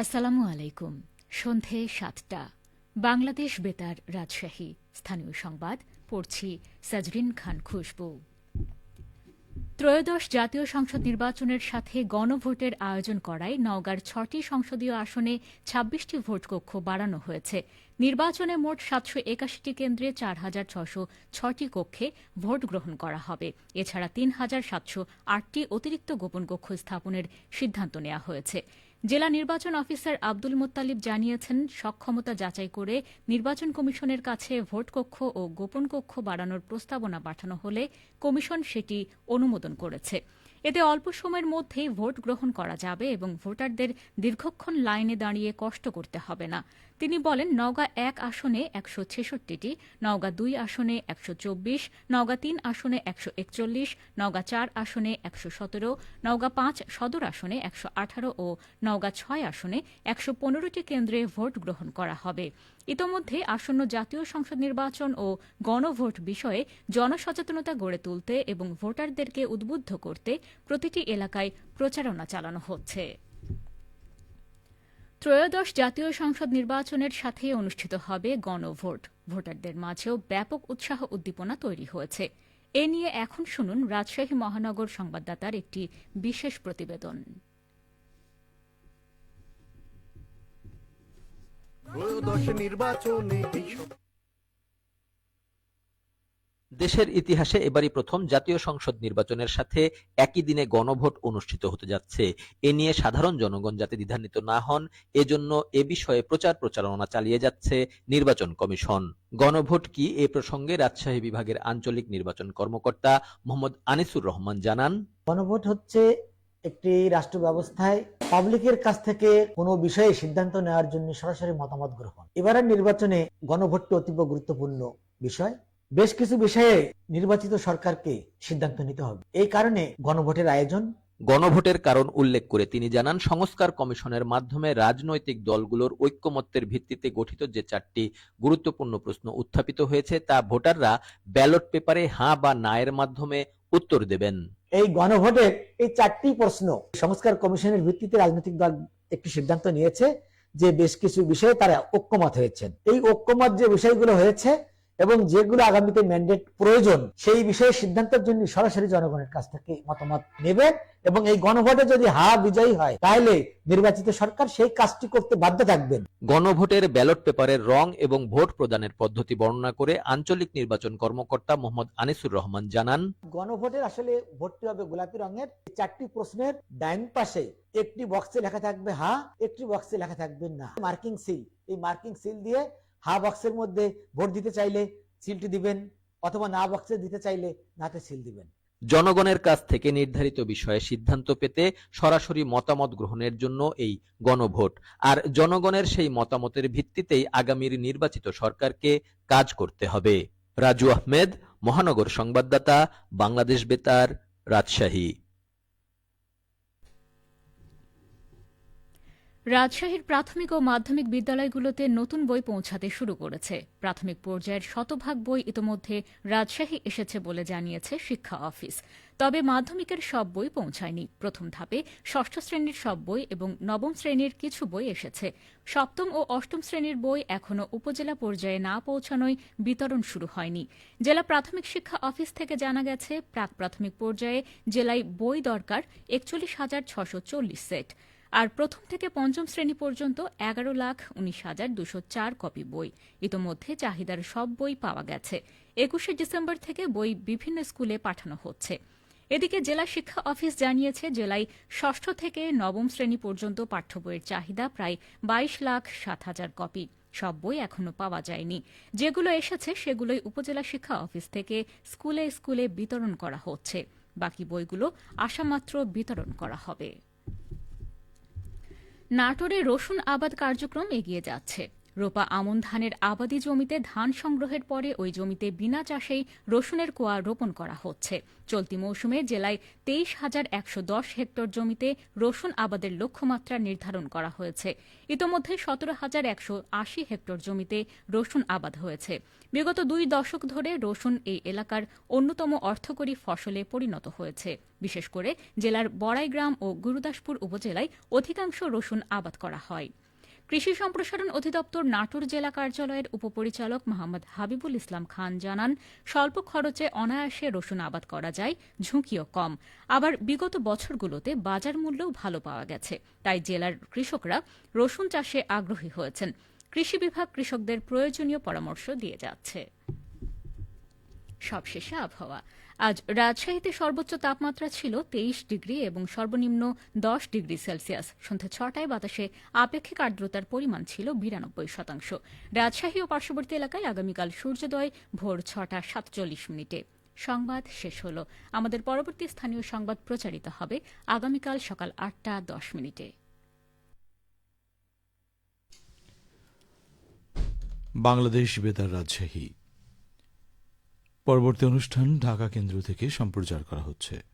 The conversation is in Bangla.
আসসালামু আলাইকুম। সন্ধে সাতটা। বাংলাদেশ বেতার রাজশাহী। স্থানীয় সংবাদ, পড়ছি সাজরিন খান খুশবু। ত্রয়োদশ জাতীয় সংসদ নির্বাচনের সাথে গণভোটের আয়োজন করায় নওগাঁর ছটি সংসদীয় আসনে ছাব্বিশটি ভোটকক্ষ বাড়ানো হয়েছে। নির্বাচনে মোট সাতশো একাশিটি কেন্দ্রে চার হাজার ছশো ছটি কক্ষে ভোট গ্রহণ করা হবে। এছাড়া তিন হাজার সাতশো আটটি অতিরিক্ত গোপন কক্ষ স্থাপনের সিদ্ধান্ত নেওয়া হয়েছে। জেলা নির্বাচন অফিসার আব্দুল মোত্তালিব জানিয়েছেন, সক্ষমতা যাচাই করে নির্বাচন কমিশনের কাছে ভোটকক্ষ ও গোপন কক্ষ বাড়ানোর প্রস্তাবনা পাঠানো হলে কমিশন সেটি অনুমোদন করেছে। এতে অল্প সময়ের মধ্যেই ভোট গ্রহণ করা যাবে এবং ভোটারদের দীর্ঘক্ষণ লাইনে দাঁড়িয়ে কষ্ট করতে হবে না। তিনি বলেন, নওগাঁ এক আসনে একশো ছেষট্টিটি, নওগাঁ দুই আসনে একশো চব্বিশ, নওগাঁ তিন আসনে একশো একচল্লিশ, নওগাঁ চার আসনে একশো সতেরো, নওগাঁ পাঁচ সদর আসনে একশো আঠারো ও নওগাঁ ছয় আসনে একশো পনেরোটি কেন্দ্রে ভোট গ্রহণ করা হবে। ইতোমধ্যে আসন্ন জাতীয় সংসদ নির্বাচন ও গণভোট বিষয়ে জনসচেতনতা গড়ে তুলতে এবং ভোটারদেরকে উদ্বুদ্ধ করতে প্রতিটি এলাকায় প্রচারণা চালানো হচ্ছে। ত্রয়োদশ জাতীয় সংসদ নির্বাচনের সাথে অনুষ্ঠিত হবে গণভোট। ভোটারদের মাঝেও ব্যাপক উৎসাহ উদ্দীপনা তৈরি হয়েছে। এ নিয়ে এখন শুনুন রাজশাহী মহানগর সংবাদদাতার একটি বিশেষ প্রতিবেদন। ত্রয়োদশ নির্বাচনে দেশের ইতিহাসে এবারই প্রথম জাতীয় সংসদ নির্বাচনের সাথে একই দিনে গণভোট অনুষ্ঠিত হতে যাচ্ছে। এ নিয়ে সাধারণ জনগণ যাতে দ্বিধান্বিত না হন, এজন্য এ বিষয়ে প্রচার প্রচারণা চালিয়ে যাচ্ছে নির্বাচন কমিশন। গণভোট কি এ প্রসঙ্গে রাজশাহী বিভাগের আঞ্চলিক নির্বাচন কর্মকর্তা মোহাম্মদ আনিসুর রহমান জানান। গণভোট হচ্ছে একটি রাষ্ট্র ব্যবস্থায় পাবলিকের কাছ থেকে কোনো বিষয়ে সিদ্ধান্ত নেওয়ার জন্য সরাসরি মতামত গ্রহণ। এবারের নির্বাচনে গণভোটটি অতীব গুরুত্বপূর্ণ বিষয়। বেশ কিছু বিষয়ে নির্বাচিত সরকারকে সিদ্ধান্ত নিতে হবে। এই কারণে গণভোটের আয়োজন। গণভোটের কারণ উল্লেখ করে তিনি জানান সংস্কার কমিশনের মাধ্যমে রাজনৈতিক দলগুলোর ঐক্যমত্যের ভিত্তিতে গঠিত যে চারটি গুরুত্বপূর্ণ প্রশ্ন উত্থাপিত হয়েছে তা ভোটাররা ব্যালট পেপারে হাঁ বা না এর মাধ্যমে উত্তর দেবেন। এই গণভোটের এই চারটি প্রশ্ন সংস্কার কমিশনের ভিত্তিতে রাজনৈতিক দল একটি সিদ্ধান্ত নিয়েছে যে বেশ কিছু বিষয়ে তারা ঐক্যমত হয়েছেন। এই ঐক্যমত যে বিষয়গুলো হয়েছে এবং যেগুলো আগামীতে ম্যান্ডেট প্রয়োজন সেই বিষয়ে সিদ্ধান্তের জন্য সরাসরি জনগণের কাছ থেকে মতামত নেবেন এবং এই গণভোটে যদি হা বিজয়ী হয় তাহলে নির্বাচিত সরকার সেই কাজটি করতে বাধ্য থাকবেন। গণভোটের ব্যালট পেপারের রং এবং ভোট প্রদানের পদ্ধতি বর্ণনা করে আঞ্চলিক নির্বাচন কর্মকর্তা মোহাম্মদ আনিসুর রহমান জানান গণভোটের আসলে ভোটটি হবে গোলাপি রঙের চারটি প্রশ্নের ডাইন পাশে একটি বক্সে লেখা থাকবে হা একটি বক্সে লেখা থাকবে না। মার্কিং সিল এই মার্কিং সিল দিয়ে হা বক্সের মধ্যে ভোট দিতে চাইলে সিলটি দিবেন অথবা না বক্সে দিতে চাইলে নাতে সিল দিবেন। জনগণের কাছ থেকে নির্ধারিত বিষয়ে সিদ্ধান্ত পেতে সরাসরি মতামত গ্রহণের জন্য এই গণভোট। আর জনগণের সেই মতামতের ভিত্তিতেই আগামীর নির্বাচিত সরকারকে কাজ করতে হবে। রাজু আহমেদ, মহানগর সংবাদদাতা, বাংলাদেশ বেতার, রাজশাহী। রাজশাহীর প্রাথমিক ও মাধ্যমিক বিদ্যালয়গুলোতে নতুন বই পৌঁছাতে শুরু করেছে। প্রাথমিক পর্যায়ের শতভাগ বই ইতোমধ্যে রাজশাহী এসেছে বলে জানিয়েছে শিক্ষা অফিস। তবে মাধ্যমিকের সব বই পৌঁছায়নি। প্রথম ধাপে ষষ্ঠ শ্রেণির সব বই এবং নবম শ্রেণির কিছু বই এসেছে। সপ্তম ও অষ্টম শ্রেণির বই এখনও উপজেলা পর্যায়ে না পৌঁছানোয় বিতরণ শুরু হয়নি। জেলা প্রাথমিক শিক্ষা অফিস থেকে জানা গেছে, প্রাক প্রাথমিক পর্যায়ে জেলায় বই দরকার একচল্লিশ হাজার ছশো চল্লিশ সেট। আর প্রথম থেকে পঞ্চম শ্রেণি পর্যন্ত এগারো লাখ উনিশ হাজার দুশো চার কপি বই। ইতোমধ্যে চাহিদার সব বই পাওয়া গেছে। একুশে ডিসেম্বর থেকে বই বিভিন্ন স্কুলে পাঠানো হচ্ছে। এদিকে জেলা শিক্ষা অফিস জানিয়েছে, জেলায় ষষ্ঠ থেকে নবম শ্রেণি পর্যন্ত পাঠ্য বইয়ের চাহিদা প্রায় বাইশ লাখ সাত হাজার কপি। সব বই এখনও পাওয়া যায়নি। যেগুলো এসেছে সেগুলোই উপজেলা শিক্ষা অফিস থেকে স্কুলে স্কুলে বিতরণ করা হচ্ছে। বাকি বইগুলো আসামাত্র বিতরণ করা হবে। নাটোরে রসুন আবাদ কার্যক্রম এগিয়ে যাচ্ছে। রোপা আমন ধানের আবাদি জমিতে ধান সংগ্রহের পরে ওই জমিতে বিনা চাষেই রসুনের কোয়া রোপণ করা হচ্ছে। চলতি মৌসুমে জেলায় তেইশ হাজার একশো দশ হেক্টর জমিতে রসুন আবাদের লক্ষ্যমাত্রা নির্ধারণ করা হয়েছে। ইতোমধ্যে সতেরো হাজার একশো আশি হেক্টর জমিতে রসুন আবাদ হয়েছে। বিগত দুই দশক ধরে রসুন এই এলাকার অন্যতম অর্থকরী ফসলে পরিণত হয়েছে। বিশেষ করে জেলার বড়াইগ্রাম ও গুরুদাসপুর উপজেলায় অধিকাংশ রসুন আবাদ করা হয়। কৃষি সম্প্রসারণ অধিদপ্তর নাটোর জেলা কার্যালয়ের উপপরিচালক মোহাম্মদ হাবিবুল ইসলাম খান জানান, স্বল্প খরচে অনায়াসে রসুন আবাদ করা যায়, ঝুঁকিও কম। আবার বিগত বছরগুলোতে বাজার মূল্যও ভালো পাওয়া গেছে। তাই জেলার কৃষকরা রসুন চাষে আগ্রহী হয়েছেন। কৃষি বিভাগ কৃষকদের প্রয়োজনীয় পরামর্শ দিয়ে যাচ্ছে। সবশেষে আবহাওয়া। আজ রাজশাহীতে সর্বোচ্চ তাপমাত্রা ছিল তেইশ ডিগ্রি এবং সর্বনিম্ন দশ ডিগ্রি সেলসিয়াস। সন্ধ্যা ছটায় বাতাসে আপেক্ষিক আর্দ্রতার পরিমাণ ছিল বিরানব্বই শতাংশ। রাজশাহী ও পার্শ্ববর্তী এলাকায় আগামীকাল সূর্যোদয় ভোর ছটা সাতচল্লিশ মিনিটে। সংবাদ শেষ হল। আমাদের পরবর্তী স্থানীয় সংবাদ প্রচারিত হবে আগামীকাল সকাল আটটা দশ মিনিটে। বাংলাদেশ বেতার রাজশাহী। পরবর্তী অনুষ্ঠান ঢাকা কেন্দ্র থেকে সম্প্রচার করা হচ্ছে।